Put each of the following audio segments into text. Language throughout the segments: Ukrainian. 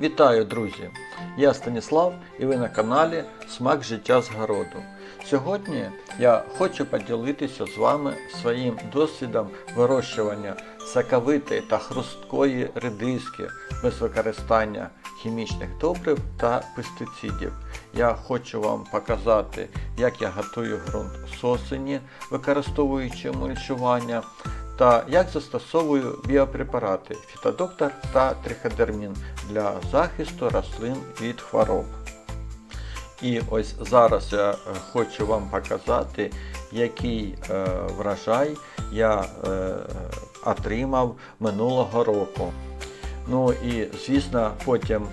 Вітаю, друзі! Я Станіслав і ви на каналі Смак життя з городу. Сьогодні я хочу поділитися з вами своїм досвідом вирощування соковитої та хрусткої редиски без використання хімічних добрив та пестицидів. Я хочу вам показати, як я готую ґрунт з осені, використовуючи мульчування, та як застосовую біопрепарати фітодоктор та триходермін для захисту рослин від хвороб. І ось зараз я е, хочу вам показати, який е, врожай я е, отримав минулого року. Ну і звісно, потім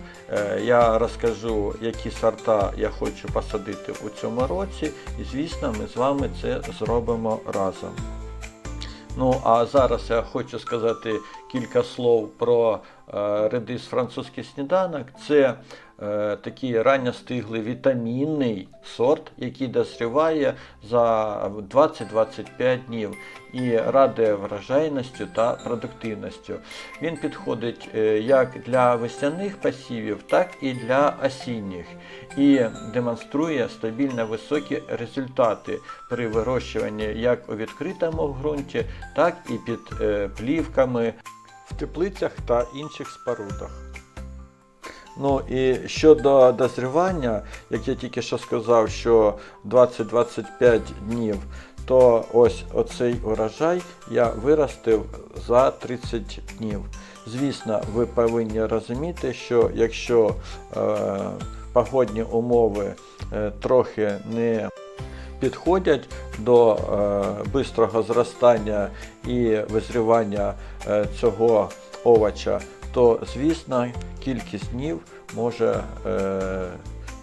я розкажу, які сорта я хочу посадити у цьому році, і звісно, ми з вами це зробимо разом. Ну, а зараз я хочу сказати кілька слов про е, редис французький сніданок. Це такий ранньостиглий вітамінний сорт, який дозріває за 20-25 днів і радує врожайністю та продуктивністю. Він підходить е, як для весняних посівів, так і для осінніх і демонструє стабільно високі результати при вирощуванні як у відкритому ґрунті, так і під е, плівками в теплицях та інших спорудах. Ну і щодо дозрівання, як я тільки що сказав, що 20-25 днів, то ось оцей урожай я виростив за 30 днів. Звісно, ви повинні розуміти, що якщо е, погодні умови е, трохи не підходять до е, бистрого зростання і визрівання е, цього овоча, то звісно кількість днів може е,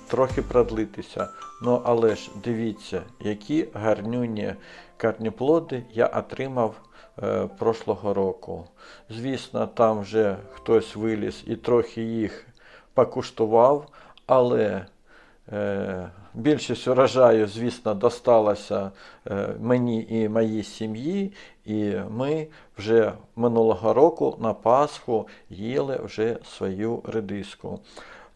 трохи продлитися. Ну але ж дивіться, які гарнюні корніплоди я отримав е, прошлого року. Звісно, там вже хтось виліз і трохи їх покуштував, але е, більшість урожаю, звісно, досталася е, мені і моїй сім'ї, і ми вже минулого року на Пасху їли вже свою редиску.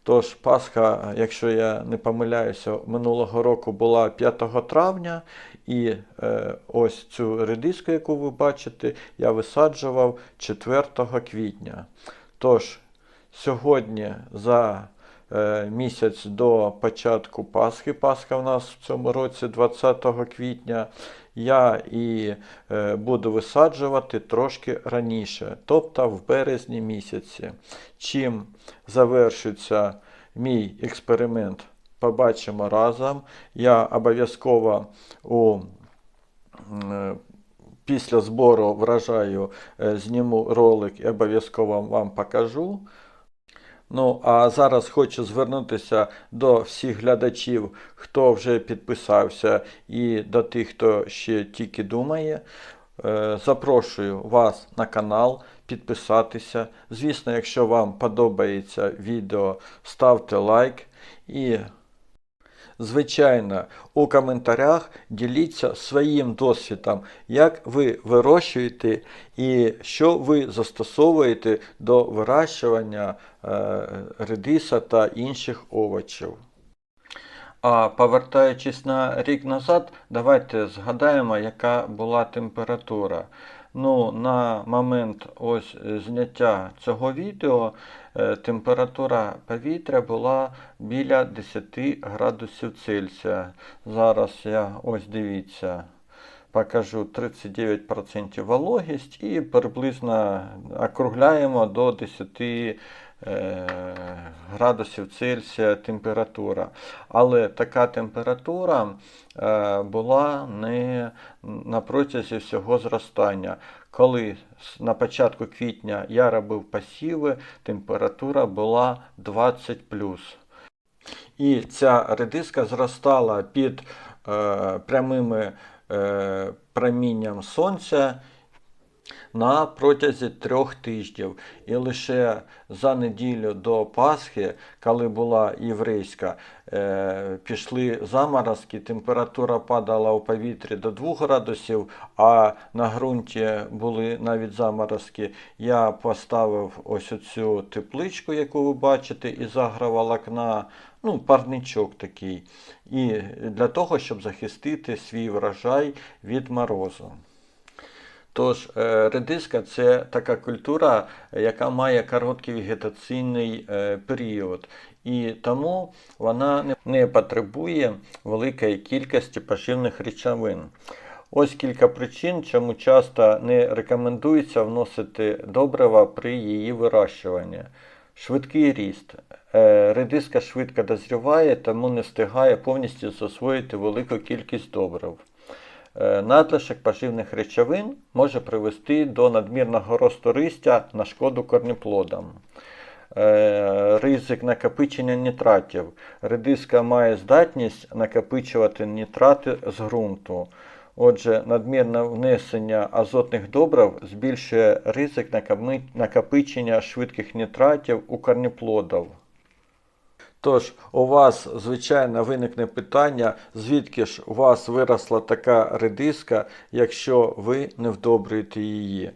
Тож Пасха, якщо я не помиляюся, минулого року була 5 травня, і е, ось цю редиску, яку ви бачите, я висаджував 4 квітня. Тож, сьогодні за місяць до початку Пасхи, Пасха в нас в цьому році 20 квітня, я і е, буду висаджувати трошки раніше, тобто в березні місяці. Чим завершиться мій експеримент, побачимо разом. Я обов'язково у е, після збору врожаю е, зніму ролик і обов'язково вам покажу. Ну, а зараз хочу звернутися до всіх глядачів, хто вже підписався, і до тих, хто ще тільки думає. Е, Запрошую вас на канал підписатися. Звісно, якщо вам подобається відео, ставте лайк і Звичайно, у коментарях діліться своїм досвідом, як ви вирощуєте і що ви застосовуєте до вирощування е, редиса та інших овочів. А повертаючись на рік назад, давайте згадаємо, яка була температура. Ну, на момент ось зняття цього відео е, температура повітря була біля 10 градусів Цельсія. Зараз я ось дивіться. Покажу 39% вологість і приблизно округляємо до 10 е, градусів Цельсія температура. Але така температура е, була не на протязі всього зростання. Коли на початку квітня я робив посіви, температура була 20 І ця редиска зростала під е, прямими е, промінням сонця на протязі трьох тижнів. І лише за неділю до Пасхи, коли була єврейська, е, пішли заморозки, температура падала у повітрі до 2 градусів, а на ґрунті були навіть заморозки. Я поставив ось оцю тепличку, яку ви бачите, із агроволокна, ну, парничок такий. І для того, щоб захистити свій врожай від морозу. Тож, е, редиска це така культура, яка має короткий вегетаційний е, період, і тому вона не- потребує великої кількості поживних речовин. Ось кілька причин, чому часто не рекомендується вносити добрива при її вирощуванні. Швидкий ріст. Е, Редиска швидко дозріває, тому не встигає повністю засвоїти велику кількість добрив. Е, Надлишок поживних речовин може привести до надмірного росту листя на шкоду корнеплодам. Е, Ризик накопичення нітратів. Редиска має здатність накопичувати нітрати з ґрунту. Отже, надмірне внесення азотних добрив збільшує ризик накопичення швидких нітратів у корнеплодів. Тож, у вас, звичайно, виникне питання, звідки ж у вас виросла така редиска, якщо ви не вдобрюєте її.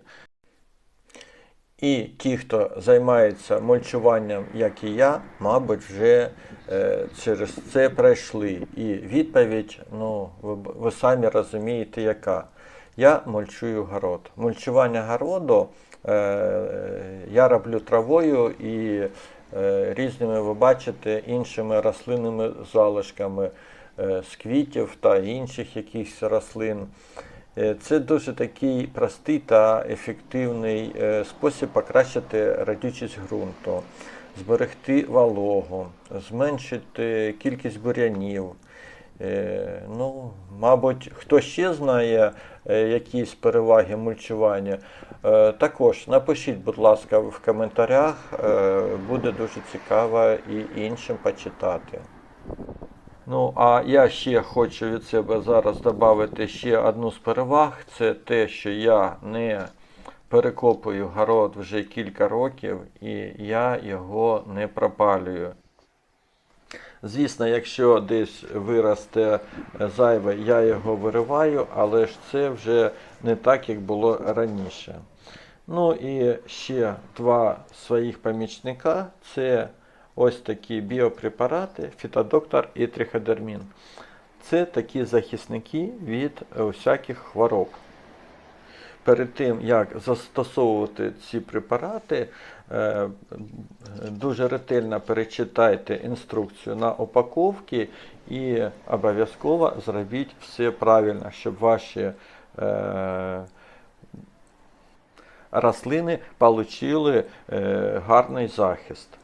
І ті, хто займається мульчуванням, як і я, мабуть, вже е, через це пройшли. І відповідь, ну, ви, ви самі розумієте, яка. Я мульчую город. Мульчування городу е, я роблю травою і різними, ви бачите, іншими рослинними залишками е, з квітів та інших якихось рослин. Е, Це дуже такий простий та ефективний е, спосіб покращити радючість ґрунту, зберегти вологу, зменшити кількість бурянів. Е, Ну, мабуть, хто ще знає е, якісь переваги мульчування, е, також напишіть, будь ласка, в коментарях, буде дуже цікаво і іншим почитати. Ну, а я ще хочу від себе зараз додати ще одну з переваг. Це те, що я не перекопую город вже кілька років і я його не пропалюю. Звісно, якщо десь виросте зайве, я його вириваю, але ж це вже не так, як було раніше. Ну і ще два своїх помічника це ось такі біопрепарати, фітодоктор і триходермін. Це такі захисники від всяких хвороб. Перед тим, як застосовувати ці препарати, е, дуже ретельно перечитайте інструкцію на упаковці і обов'язково зробіть все правильно, щоб ваші е, рослини отримали е, гарний захист.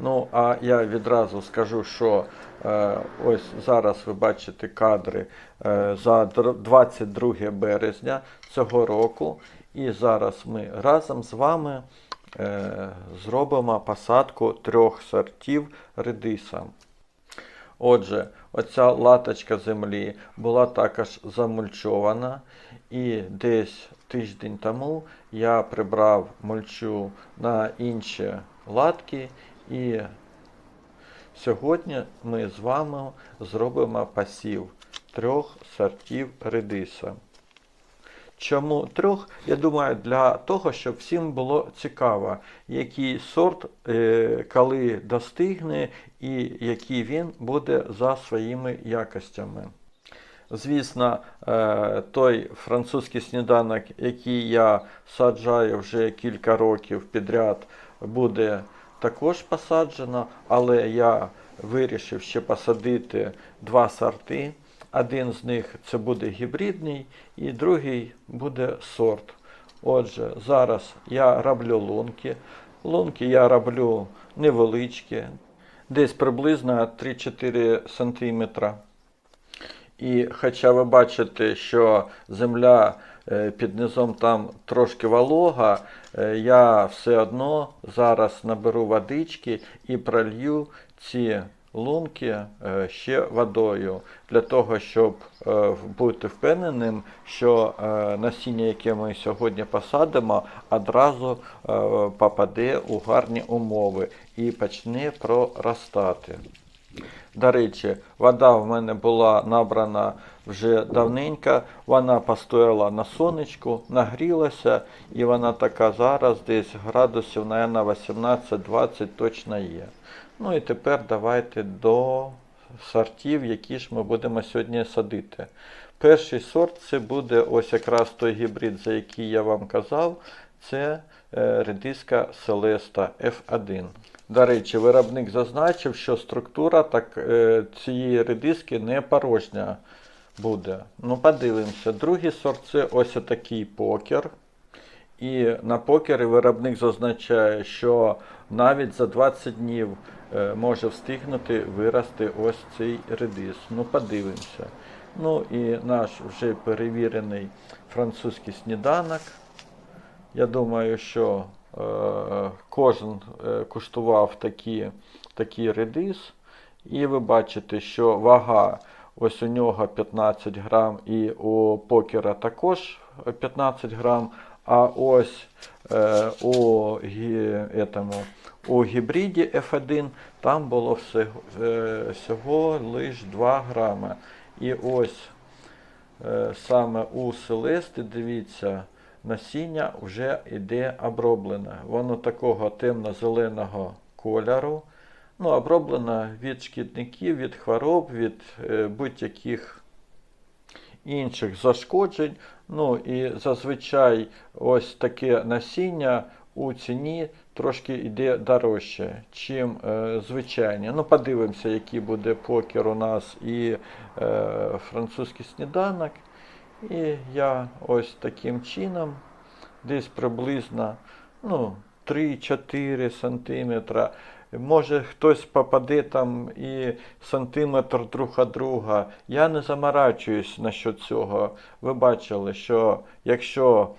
Ну, а я відразу скажу, що е, ось зараз ви бачите кадри е, за 22 березня цього року. І зараз ми разом з вами е, зробимо посадку трьох сортів редиса. Отже, оця латочка землі була також замульчована, і десь тиждень тому я прибрав мульчу на інші латки, і сьогодні ми з вами зробимо посів трьох сортів редиса. Чому трьох? Я думаю, для того, щоб всім було цікаво, який сорт, е, коли достигне, і який він буде за своїми якостями. Звісно, е, той французький сніданок, який я саджаю вже кілька років підряд, буде також посаджено, але я вирішив ще посадити два сорти. Один з них це буде гібридний, і другий буде сорт. Отже, зараз я роблю лунки. Лунки я роблю невеличкі, десь приблизно 3-4 см. І хоча ви бачите, що земля під низом там трошки волога, е, я все одно зараз наберу водички і пролью ці лунки е, ще водою, для того, щоб е, бути впевненим, що е, насіння, яке ми сьогодні посадимо, одразу е, попаде у гарні умови і почне проростати. До речі, вода в мене була набрана вже давненько, вона постояла на сонечку, нагрілася, і вона така зараз десь градусів, мабуть, 18-20 точно є. Ну і тепер давайте до сортів, які ж ми будемо сьогодні садити. Перший сорт це буде ось якраз той гібрид, за який я вам казав, це е, редиска Селеста F1. До речі, виробник зазначив, що структура так, е, цієї редиски не порожня буде. Ну, подивимося. Другий сорт це ось такий покер. І на покері виробник зазначає, що навіть за 20 днів е, може встигнути вирости ось цей редис. Ну, подивимося. Ну і наш вже перевірений французький сніданок. Я думаю, що е, кожен е, куштував такі, такий редис. І ви бачите, що вага ось у нього 15 грам і у покера також 15 грам. А ось е, у, у гібриді F1 там було всього, е, всього лише 2 грами. І ось е, саме у Селести, дивіться, насіння вже йде оброблене. Воно такого темно-зеленого кольору. Ну, оброблено від шкідників, від хвороб, від е, будь-яких інших зашкоджень. Ну і зазвичай ось таке насіння у ціні трошки йде дорожче, чим е, звичайні. Ну, подивимося, який буде покер у нас і е, французький сніданок. І я ось таким чином, десь приблизно ну, 3-4 сантиметра. Може хтось попаде там і сантиметр друг від друга. Я не заморачуюсь насчет цього. Ви бачили, що якщо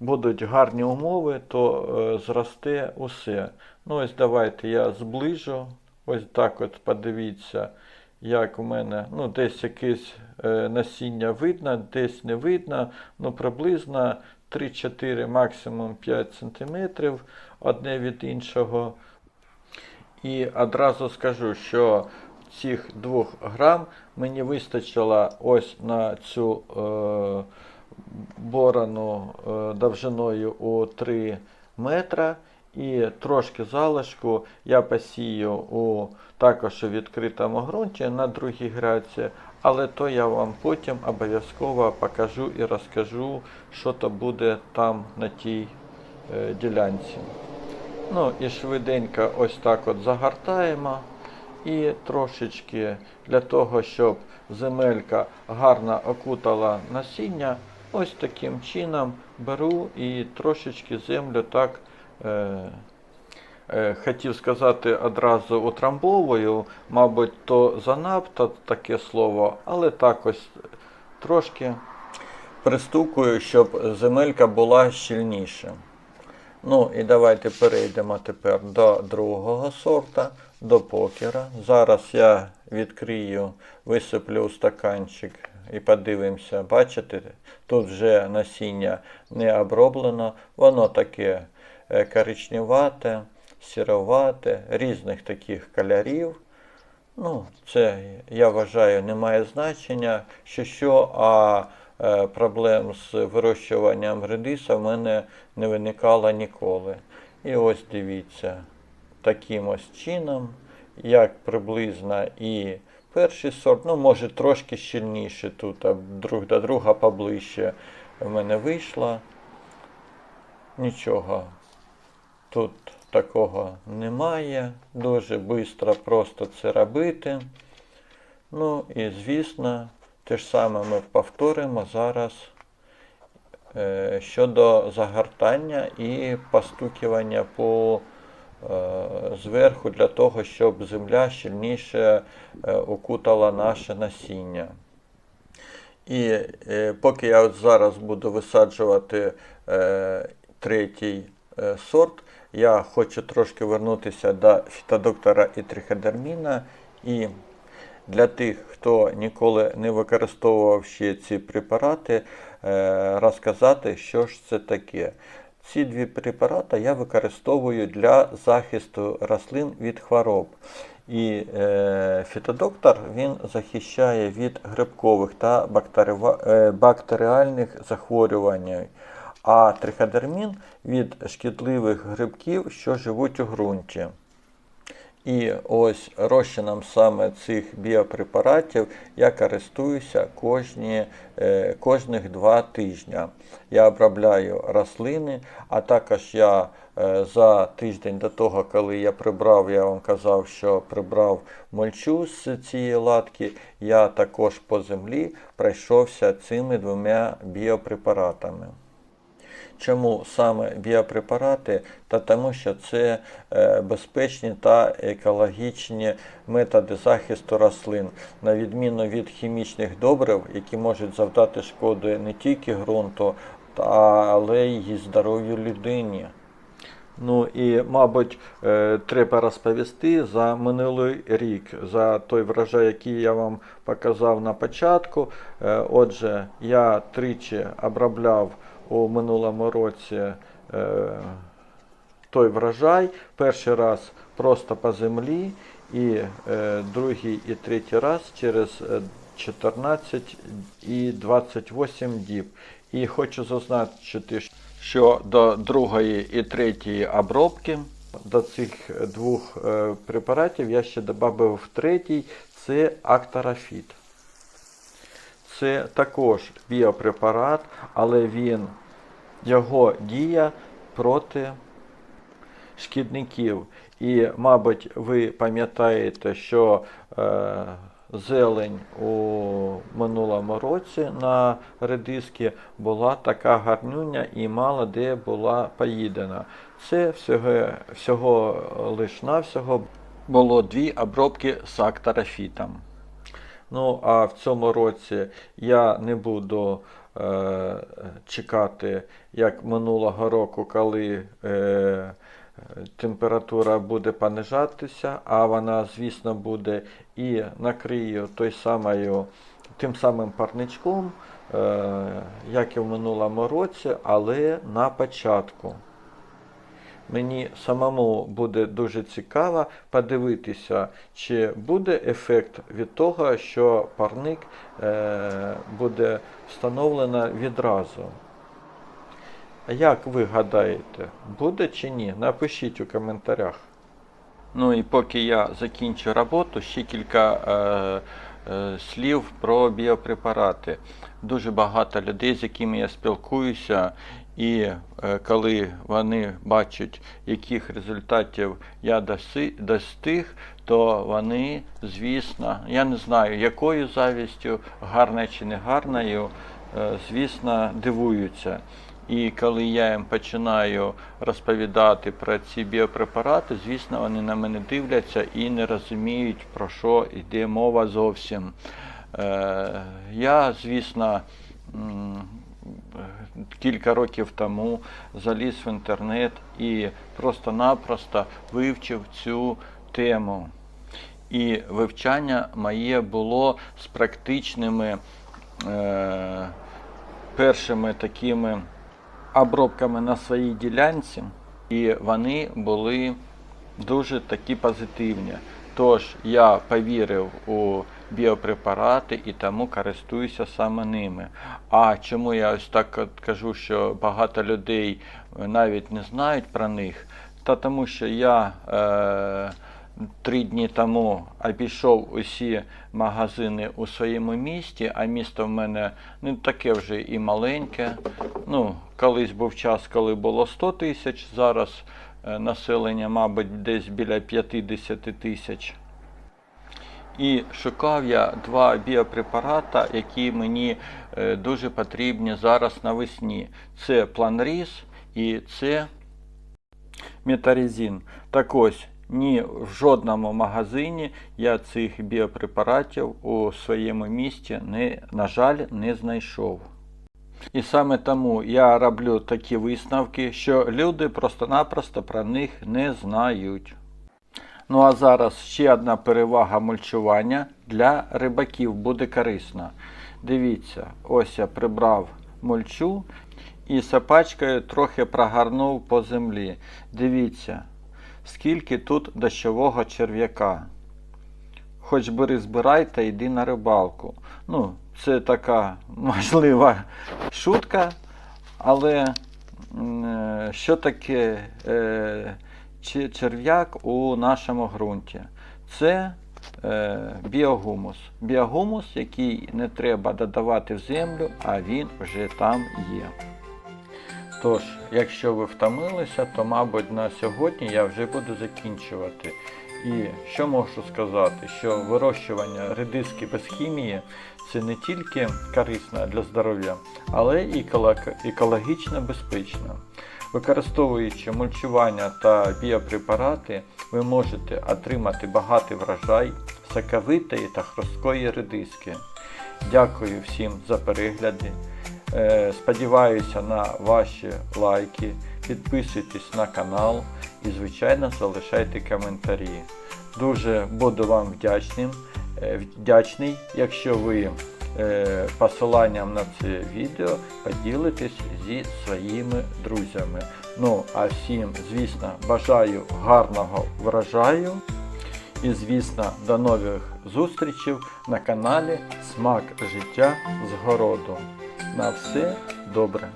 будуть гарні умови, то е, зросте усе. Ну ось давайте я зближу. Ось так от подивіться, як у мене ну, десь якесь е, насіння видно, десь не видно. Ну, приблизно 3-4, максимум 5 см одне від іншого. І одразу скажу, що цих 2 грам мені вистачило ось на цю е, борону е, довжиною у 3 метра. І трошки залишку я посію у також у відкритому ґрунті на другій граці, але то я вам потім обов'язково покажу і розкажу, що то буде там на тій е, ділянці. Ну і швиденько ось так от загортаємо. І трошечки для того, щоб земелька гарно окутала насіння, ось таким чином беру і трошечки землю так, е, е, хотів сказати одразу утрамбовую, мабуть, то занадто таке слово, але так ось трошки пристукую, щоб земелька була щільніша. Ну і давайте перейдемо тепер до другого сорта, до покера. Зараз я відкрию, висиплю стаканчик і подивимося. Бачите, тут вже насіння не оброблено, воно таке е, коричневате, сіровате, різних таких кольорів. Ну, це, я вважаю, не має значення, що що, а проблем з вирощуванням редиса в мене не виникало ніколи. І ось дивіться, таким ось чином, як приблизно і перший сорт, ну, може трошки щільніше тут, а друг до друга поближче в мене вийшло. Нічого тут такого немає. Дуже швидко просто це робити. Ну і звісно, те ж саме ми повторимо зараз е, щодо загортання і постукування по е, зверху для того, щоб земля щільніше е, окутала наше насіння. І поки я от зараз буду висаджувати третій сорт, я хочу трошки вернутися до фітодоктора і триходерміна. І для тих, хто ніколи не використовував ще ці препарати, е, розказати, що ж це таке. Ці дві препарати я використовую для захисту рослин від хвороб. І е, фітодоктор він захищає від грибкових та е, бактеріальних захворювань, а триходермін від шкідливих грибків, що живуть у ґрунті. І ось розчином саме цих біопрепаратів я користуюся кожні, е, кожних два тижні. Я обробляю рослини, а також я е, за тиждень до того, коли я прибрав, я вам казав, що прибрав мульчу з цієї латки, я також по землі пройшовся цими двома біопрепаратами. Чому саме біопрепарати? Та тому, що це е, безпечні та екологічні методи захисту рослин, на відміну від хімічних добрив, які можуть завдати шкоди не тільки ґрунту, але й здоров'ю людині. Ну і, мабуть, е, треба розповісти за минулий рік, за той врожай, який я вам показав на початку. Е, Отже, я тричі обробляв у минулому році е, той врожай. Перший раз просто по землі, і е, другий і третій раз через е, 14 і 28 діб. І хочу зазначити, що до другої і третьої обробки до цих двох е, препаратів я ще додав третій це актарафіт. Це також біопрепарат, але він його дія проти шкідників. І, мабуть, ви пам'ятаєте, що е, зелень у минулому році на редиски була така гарнюня і мало де була поїдена. Це всього, всього лиш навсього було дві обробки з актарафітом. Ну, а в цьому році я не буду е, чекати, як минулого року, коли е, температура буде понижатися, а вона, звісно, буде і накрию той самою, тим самим парничком, е, як і в минулому році, але на початку. Мені самому буде дуже цікаво подивитися, чи буде ефект від того, що парник е, буде встановлено відразу. Як ви гадаєте, буде чи ні? Напишіть у коментарях. Ну і поки я закінчу роботу, ще кілька е, е, слів про біопрепарати. Дуже багато людей, з якими я спілкуюся, і е, коли вони бачать, яких результатів я достиг, то вони, звісно, я не знаю, якою завістю, гарною чи не гарною, е, звісно, дивуються. І коли я їм починаю розповідати про ці біопрепарати, звісно, вони на мене дивляться і не розуміють, про що йде мова зовсім. Е, я, звісно, кілька років тому заліз в інтернет і просто-напросто вивчив цю тему. І вивчання моє було з практичними е, першими такими обробками на своїй ділянці, і вони були дуже такі позитивні. Тож я повірив у біопрепарати і тому користуюся саме ними. А чому я ось так кажу, що багато людей навіть не знають про них? Та тому що я е, три дні тому обійшов усі магазини у своєму місті, а місто в мене не таке вже і маленьке. Ну, колись був час, коли було 100 тисяч, зараз е, населення, мабуть, десь біля 50 тисяч. І шукав я два біопрепарати, які мені е, дуже потрібні зараз навесні. Це планріз і це метарезин. Так ось, ні в жодному магазині я цих біопрепаратів у своєму місті, не, на жаль, не знайшов. І саме тому я роблю такі висновки, що люди просто-напросто про них не знають. Ну а зараз ще одна перевага мульчування для рибаків буде корисна. Дивіться, ось я прибрав мульчу і сапачкою трохи прогорнув по землі. Дивіться, скільки тут дощового черв'яка. Хоч бери збирай та йди на рибалку. Ну, це така можлива шутка, але е, що таке е, черв'як у нашому ґрунті? Це е, біогумус. Біогумус, який не треба додавати в землю, а він вже там є. Тож, якщо ви втомилися, то, мабуть, на сьогодні я вже буду закінчувати. І що можу сказати, що вирощування редиски без хімії це не тільки корисно для здоров'я, але і екологічно безпечно. Використовуючи мульчування та біопрепарати, ви можете отримати багатий врожай соковитої та хрусткої редиски. Дякую всім за перегляди. Е, Сподіваюся на ваші лайки. Підписуйтесь на канал і, звичайно, залишайте коментарі. Дуже буду вам вдячним, е, вдячний, якщо ви посиланням на це відео поділитесь зі своїми друзями. Ну, а всім, звісно, бажаю гарного врожаю. І, звісно, до нових зустрічей на каналі Смак життя з городу. На все добре!